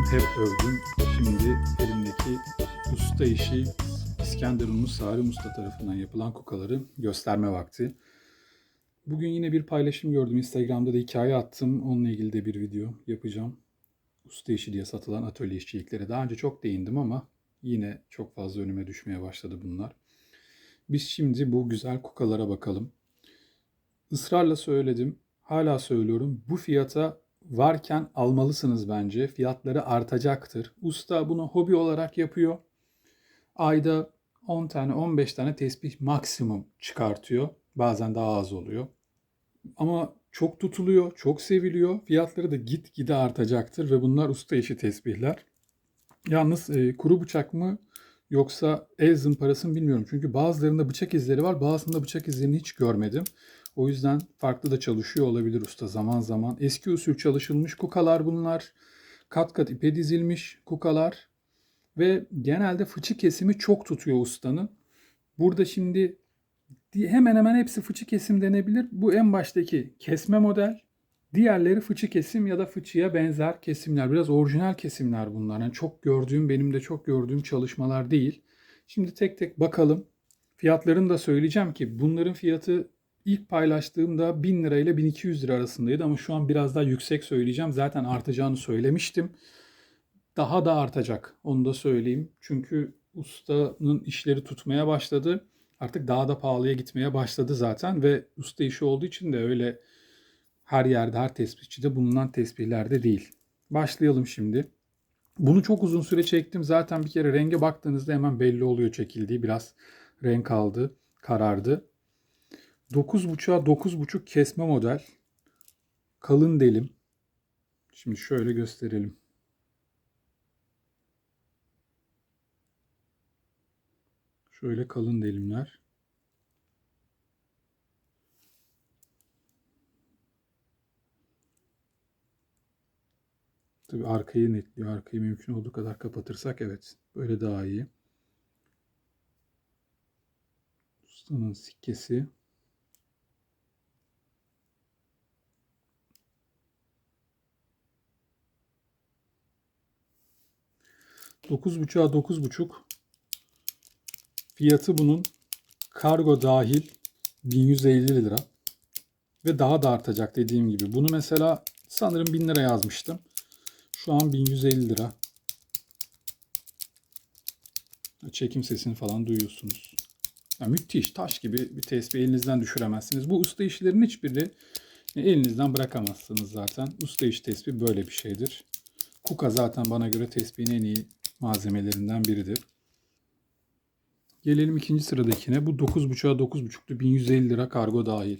övdüm, hep övdüm. Şimdi elimdeki usta işi İskender Unlu Sarim Usta tarafından yapılan kukaları gösterme vakti. Bugün yine bir paylaşım gördüm. Instagram'da da hikaye attım. Onunla ilgili de bir video yapacağım. Usta işi diye satılan atölye işçiliklere. Daha önce çok değindim ama yine çok fazla önüme düşmeye başladı bunlar. Biz şimdi bu güzel kukalara bakalım. Israrla söyledim. Hala söylüyorum. Bu fiyata varken almalısınız bence. Fiyatları artacaktır. Usta bunu hobi olarak yapıyor. Ayda 10 tane 15 tane tesbih maksimum çıkartıyor. Bazen daha az oluyor. Ama çok tutuluyor, çok seviliyor. Fiyatları da gitgide artacaktır ve bunlar usta işi tesbihler. Yalnız e, kuru bıçak mı yoksa el zımparası mı bilmiyorum. Çünkü bazılarında bıçak izleri var, bazısında bıçak izlerini hiç görmedim. O yüzden farklı da çalışıyor olabilir usta zaman zaman. Eski usul çalışılmış kukalar bunlar. Kat kat ipe dizilmiş kukalar. Ve genelde fıçı kesimi çok tutuyor ustanın. Burada şimdi hemen hemen hepsi fıçı kesim denebilir. Bu en baştaki kesme model. Diğerleri fıçı kesim ya da fıçıya benzer kesimler. Biraz orijinal kesimler bunlar. Yani çok gördüğüm, benim de çok gördüğüm çalışmalar değil. Şimdi tek tek bakalım. Fiyatlarını da söyleyeceğim ki bunların fiyatı ilk paylaştığımda 1000 lira ile 1200 lira arasındaydı ama şu an biraz daha yüksek söyleyeceğim. Zaten artacağını söylemiştim. Daha da artacak. Onu da söyleyeyim. Çünkü ustanın işleri tutmaya başladı. Artık daha da pahalıya gitmeye başladı zaten ve usta işi olduğu için de öyle her yerde her tespihçide bulunan tesbihlerde değil. Başlayalım şimdi. Bunu çok uzun süre çektim. Zaten bir kere renge baktığınızda hemen belli oluyor çekildiği. Biraz renk aldı, karardı. 9.5'a 9.5 kesme model. Kalın delim. Şimdi şöyle gösterelim. Şöyle kalın delimler. Tabii arkayı netliyor. Arkayı mümkün olduğu kadar kapatırsak evet. Böyle daha iyi. Ustanın sikkesi. Dokuz buçuğa dokuz buçuk. Fiyatı bunun kargo dahil 1150 lira. Ve daha da artacak dediğim gibi. Bunu mesela sanırım 1000 lira yazmıştım. Şu an 1150 lira. Çekim sesini falan duyuyorsunuz. Ya müthiş taş gibi bir tespih elinizden düşüremezsiniz. Bu usta işlerin hiçbiri elinizden bırakamazsınız zaten. Usta iş tespih böyle bir şeydir. Kuka zaten bana göre tespihin en iyi malzemelerinden biridir. Gelelim ikinci sıradakine. Bu 9.5'a 9.5'tu. 1150 lira kargo dahil.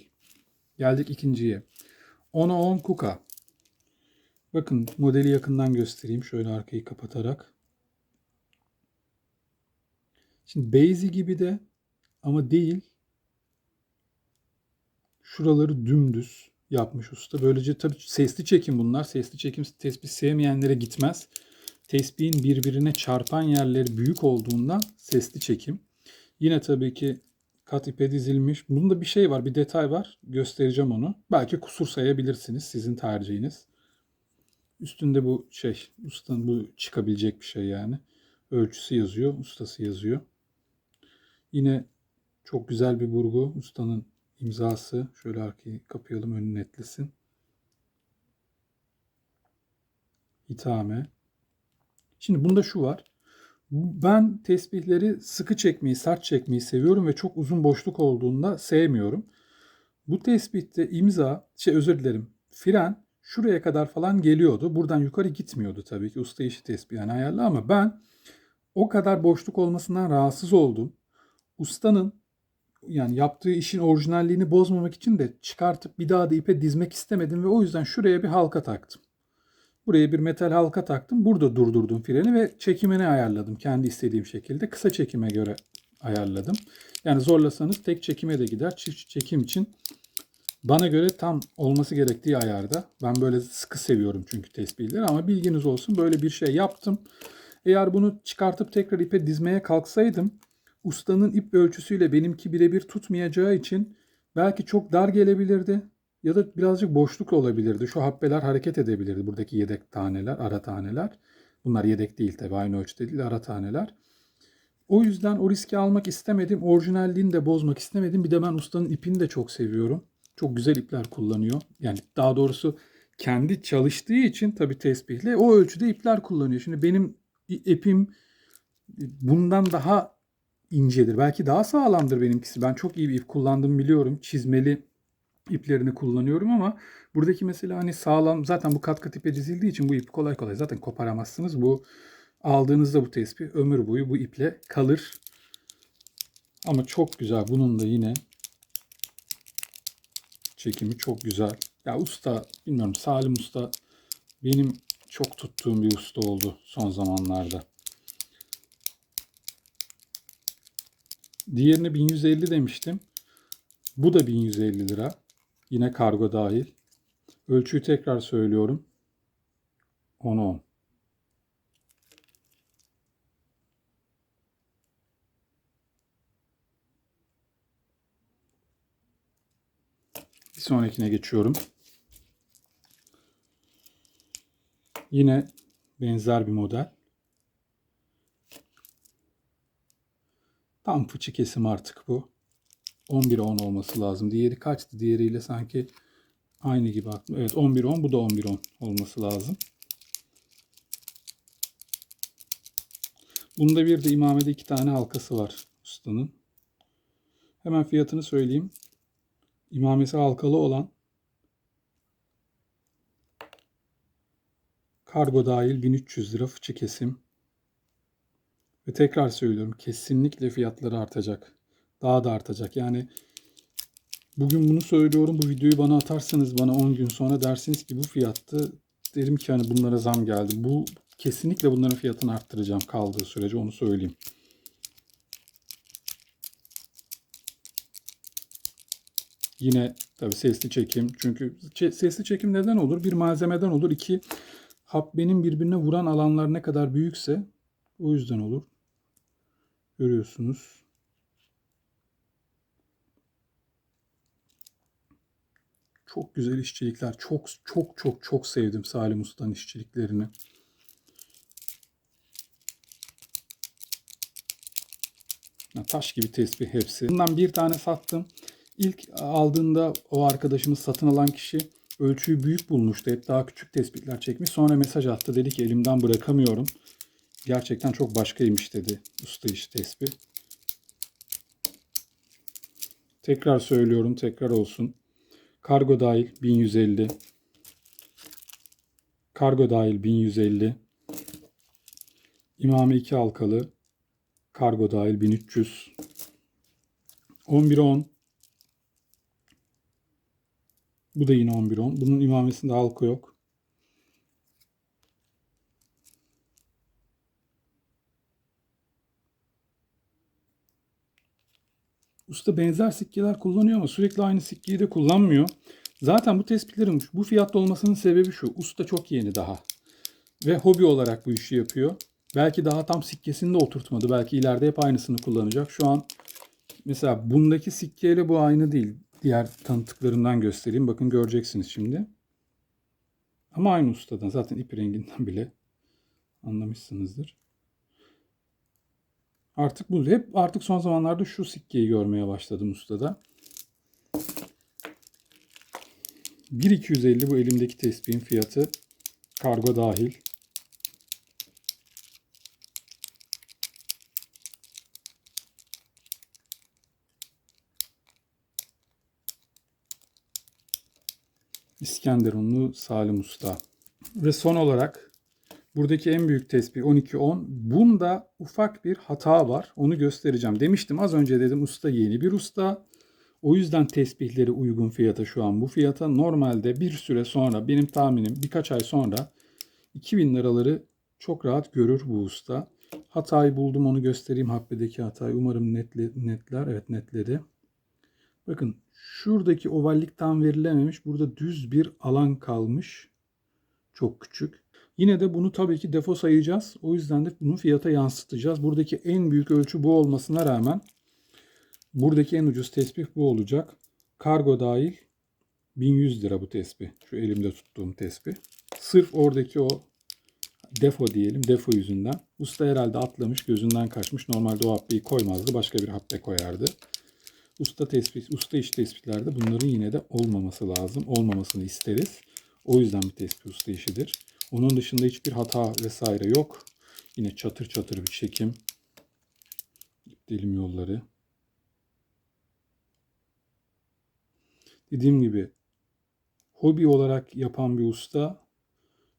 Geldik ikinciye. 10'a 10 Kuka. Bakın modeli yakından göstereyim. Şöyle arkayı kapatarak. Şimdi Beyzi gibi de ama değil. Şuraları dümdüz yapmış usta. Böylece tabii sesli çekim bunlar. Sesli çekim tespih sevmeyenlere gitmez. Tespihin birbirine çarpan yerleri büyük olduğundan sesli çekim. Yine tabii ki kat ipe dizilmiş. Bunda bir şey var, bir detay var. Göstereceğim onu. Belki kusur sayabilirsiniz. Sizin tercihiniz. Üstünde bu şey, ustanın bu çıkabilecek bir şey yani. Ölçüsü yazıyor, ustası yazıyor. Yine çok güzel bir burgu. Ustanın imzası. Şöyle arkayı kapayalım, önü netlesin. Hitame. Şimdi bunda şu var. Ben tesbihleri sıkı çekmeyi, sert çekmeyi seviyorum ve çok uzun boşluk olduğunda sevmiyorum. Bu tespihte imza, şey özür dilerim, fren şuraya kadar falan geliyordu. Buradan yukarı gitmiyordu tabii ki usta işi tespih yani ayarlı ama ben o kadar boşluk olmasından rahatsız oldum. Ustanın yani yaptığı işin orijinalliğini bozmamak için de çıkartıp bir daha da ipe dizmek istemedim ve o yüzden şuraya bir halka taktım. Buraya bir metal halka taktım. Burada durdurdum freni ve çekimini ayarladım kendi istediğim şekilde. Kısa çekime göre ayarladım. Yani zorlasanız tek çekime de gider. Çift çekim için bana göre tam olması gerektiği ayarda. Ben böyle sıkı seviyorum çünkü tespihleri ama bilginiz olsun böyle bir şey yaptım. Eğer bunu çıkartıp tekrar ipe dizmeye kalksaydım ustanın ip ölçüsüyle benimki birebir tutmayacağı için belki çok dar gelebilirdi ya da birazcık boşluk olabilirdi. Şu habbeler hareket edebilirdi buradaki yedek taneler, ara taneler. Bunlar yedek değil tabii aynı ölçüde değil ara taneler. O yüzden o riski almak istemedim. Orijinalliğini de bozmak istemedim. Bir de ben ustanın ipini de çok seviyorum. Çok güzel ipler kullanıyor. Yani daha doğrusu kendi çalıştığı için tabii tesbihle o ölçüde ipler kullanıyor. Şimdi benim ipim bundan daha incedir. Belki daha sağlamdır benimkisi. Ben çok iyi bir ip kullandım biliyorum. Çizmeli iplerini kullanıyorum ama buradaki mesela hani sağlam zaten bu kat kat ipe dizildiği için bu ipi kolay kolay zaten koparamazsınız. Bu aldığınızda bu tespih ömür boyu bu iple kalır. Ama çok güzel. Bunun da yine çekimi çok güzel. Ya usta bilmiyorum Salim Usta benim çok tuttuğum bir usta oldu son zamanlarda. Diğerine 1150 demiştim. Bu da 1150 lira. Yine kargo dahil. Ölçüyü tekrar söylüyorum. 10 10. Bir sonrakine geçiyorum. Yine benzer bir model. Tam fıçı kesim artık bu. 11'e 10 olması lazım. Diğeri kaçtı? Diğeriyle sanki aynı gibi aklım. Evet 11'e 10 bu da 11'e 10 olması lazım. Bunda bir de imamede iki tane halkası var ustanın. Hemen fiyatını söyleyeyim. İmamesi halkalı olan kargo dahil 1300 lira fıçı kesim. Ve tekrar söylüyorum kesinlikle fiyatları artacak. Daha da artacak. Yani bugün bunu söylüyorum. Bu videoyu bana atarsanız bana 10 gün sonra dersiniz ki bu fiyattı. Derim ki hani bunlara zam geldi. Bu kesinlikle bunların fiyatını arttıracağım kaldığı sürece onu söyleyeyim. Yine tabii sesli çekim. Çünkü sesli çekim neden olur? Bir malzemeden olur. İki habbenin birbirine vuran alanlar ne kadar büyükse o yüzden olur. Görüyorsunuz. Çok güzel işçilikler. Çok çok çok çok sevdim Salim Usta'nın işçiliklerini. Taş gibi tesbih hepsi. Bundan bir tane sattım. İlk aldığında o arkadaşımız satın alan kişi ölçüyü büyük bulmuştu. Hep daha küçük tespitler çekmiş. Sonra mesaj attı. Dedi ki elimden bırakamıyorum. Gerçekten çok başkaymış dedi usta iş tesbih. Tekrar söylüyorum tekrar olsun. Kargo dahil 1150. Kargo dahil 1150. İmame 2 halkalı. Kargo dahil 1300. 11 10. Bu da yine 11 10. Bunun imamesinde halka yok. Usta benzer sikkeler kullanıyor ama sürekli aynı sikkeyi de kullanmıyor. Zaten bu tespitlerin bu fiyatta olmasının sebebi şu. Usta çok yeni daha. Ve hobi olarak bu işi yapıyor. Belki daha tam sikkesini de oturtmadı. Belki ileride hep aynısını kullanacak. Şu an mesela bundaki sikkeyle bu aynı değil. Diğer tanıtıklarından göstereyim. Bakın göreceksiniz şimdi. Ama aynı ustadan. Zaten ip renginden bile anlamışsınızdır. Artık bu hep artık son zamanlarda şu sikkeyi görmeye başladım ustada. 1250 bu elimdeki tespihin fiyatı. Kargo dahil. İskenderunlu Salim Usta. Ve son olarak buradaki en büyük tespih 12-10. Bunda ufak bir hata var. Onu göstereceğim. Demiştim az önce dedim usta yeni bir usta. O yüzden tesbihleri uygun fiyata şu an bu fiyata. Normalde bir süre sonra benim tahminim birkaç ay sonra 2000 liraları çok rahat görür bu usta. Hatayı buldum onu göstereyim habbedeki hatayı. Umarım netle, netler. Evet netledi. Bakın şuradaki ovallik tam verilememiş. Burada düz bir alan kalmış. Çok küçük. Yine de bunu tabii ki defo sayacağız. O yüzden de bunu fiyata yansıtacağız. Buradaki en büyük ölçü bu olmasına rağmen buradaki en ucuz tesbih bu olacak. Kargo dahil 1100 lira bu tesbih. Şu elimde tuttuğum tesbih. Sırf oradaki o defo diyelim. Defo yüzünden. Usta herhalde atlamış, gözünden kaçmış. Normalde o habbeyi koymazdı. Başka bir habbe koyardı. Usta tespit, usta iş tespitlerde bunların yine de olmaması lazım. Olmamasını isteriz. O yüzden bir tespit usta işidir. Onun dışında hiçbir hata vesaire yok. Yine çatır çatır bir çekim. Dilim yolları. Dediğim gibi hobi olarak yapan bir usta.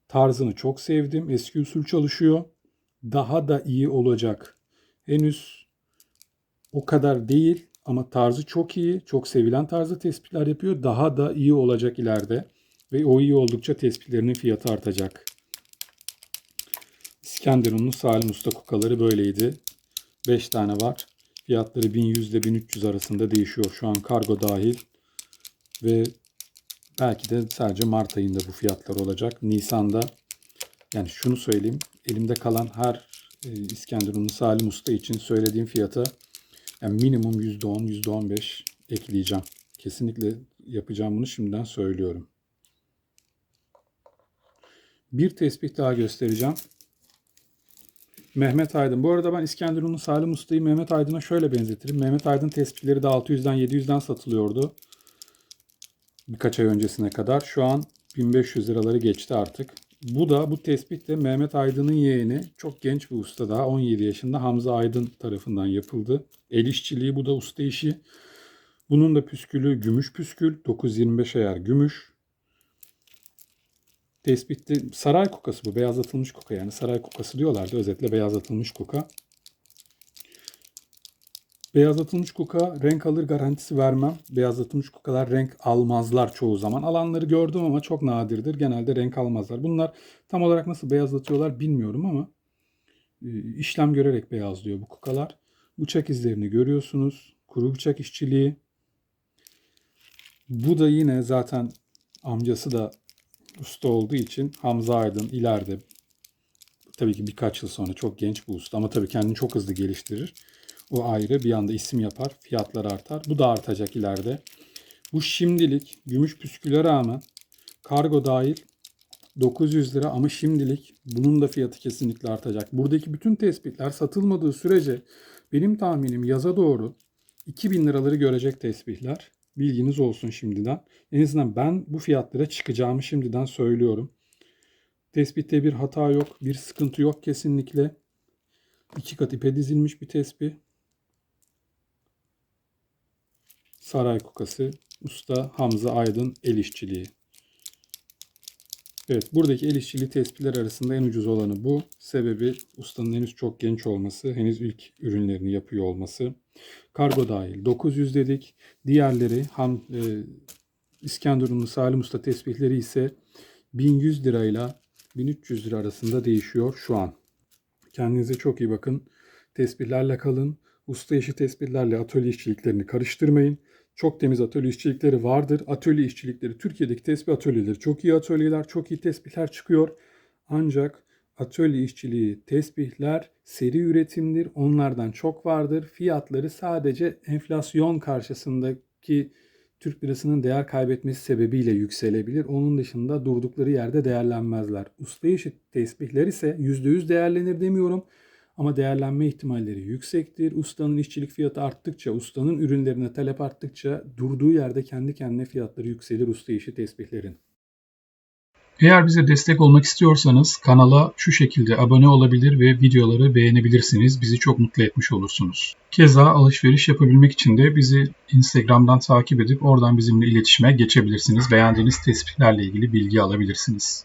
Tarzını çok sevdim. Eski usul çalışıyor. Daha da iyi olacak. Henüz o kadar değil ama tarzı çok iyi. Çok sevilen tarzı tespitler yapıyor. Daha da iyi olacak ileride. Ve o iyi oldukça tespitlerinin fiyatı artacak. İskenderunlu Salim Usta kukaları böyleydi. 5 tane var. Fiyatları 1100 ile 1300 arasında değişiyor şu an kargo dahil. Ve belki de sadece Mart ayında bu fiyatlar olacak. Nisan'da yani şunu söyleyeyim. Elimde kalan her e, İskenderunlu Salim Usta için söylediğim fiyata yani minimum %10, %15 ekleyeceğim. Kesinlikle yapacağım bunu şimdiden söylüyorum. Bir tespit daha göstereceğim. Mehmet Aydın. Bu arada ben İskenderunlu Salim Usta'yı Mehmet Aydın'a şöyle benzetirim. Mehmet Aydın tespitleri de 600'den 700'den satılıyordu. Birkaç ay öncesine kadar. Şu an 1500 liraları geçti artık. Bu da bu tespit de Mehmet Aydın'ın yeğeni. Çok genç bir usta daha. 17 yaşında Hamza Aydın tarafından yapıldı. El işçiliği bu da usta işi. Bunun da püskülü gümüş püskül. 925 ayar gümüş. Tespitte saray kukası bu. Beyazlatılmış kuka yani. Saray kukası diyorlardı. Özetle beyazlatılmış kuka. Beyazlatılmış kuka renk alır garantisi vermem. Beyazlatılmış kukalar renk almazlar çoğu zaman. Alanları gördüm ama çok nadirdir. Genelde renk almazlar. Bunlar tam olarak nasıl beyazlatıyorlar bilmiyorum ama e, işlem görerek beyazlıyor bu kukalar. Bıçak izlerini görüyorsunuz. Kuru bıçak işçiliği. Bu da yine zaten amcası da usta olduğu için Hamza Aydın ileride tabii ki birkaç yıl sonra çok genç bir usta ama tabii kendini çok hızlı geliştirir. O ayrı bir anda isim yapar, fiyatlar artar. Bu da artacak ileride. Bu şimdilik gümüş püsküle rağmen kargo dahil 900 lira ama şimdilik bunun da fiyatı kesinlikle artacak. Buradaki bütün tespitler satılmadığı sürece benim tahminim yaza doğru 2000 liraları görecek tespihler. Bilginiz olsun şimdiden. En azından ben bu fiyatlara çıkacağımı şimdiden söylüyorum. Tespitte bir hata yok, bir sıkıntı yok kesinlikle. İki kat ipe dizilmiş bir tespih. Saray Kukası, Usta Hamza Aydın El İşçiliği. Evet, buradaki el işçiliği tespitler arasında en ucuz olanı bu. Sebebi ustanın henüz çok genç olması, henüz ilk ürünlerini yapıyor olması. Kargo dahil 900 dedik. Diğerleri ham, e, İskenderunlu Salim Usta tespitleri ise 1100 lirayla 1300 lira arasında değişiyor şu an. Kendinize çok iyi bakın. Tespihlerle kalın. Usta işi tespitlerle atölye işçiliklerini karıştırmayın. Çok temiz atölye işçilikleri vardır. Atölye işçilikleri Türkiye'deki tespih atölyeleri çok iyi atölyeler, çok iyi tespihler çıkıyor. Ancak atölye işçiliği tespihler seri üretimdir. Onlardan çok vardır. Fiyatları sadece enflasyon karşısındaki Türk lirasının değer kaybetmesi sebebiyle yükselebilir. Onun dışında durdukları yerde değerlenmezler. Usta işi tesbihler ise %100 değerlenir demiyorum. Ama değerlenme ihtimalleri yüksektir. Ustanın işçilik fiyatı arttıkça, ustanın ürünlerine talep arttıkça durduğu yerde kendi kendine fiyatları yükselir usta işi tesbihlerin. Eğer bize destek olmak istiyorsanız kanala şu şekilde abone olabilir ve videoları beğenebilirsiniz. Bizi çok mutlu etmiş olursunuz. Keza alışveriş yapabilmek için de bizi Instagram'dan takip edip oradan bizimle iletişime geçebilirsiniz. Beğendiğiniz tespitlerle ilgili bilgi alabilirsiniz.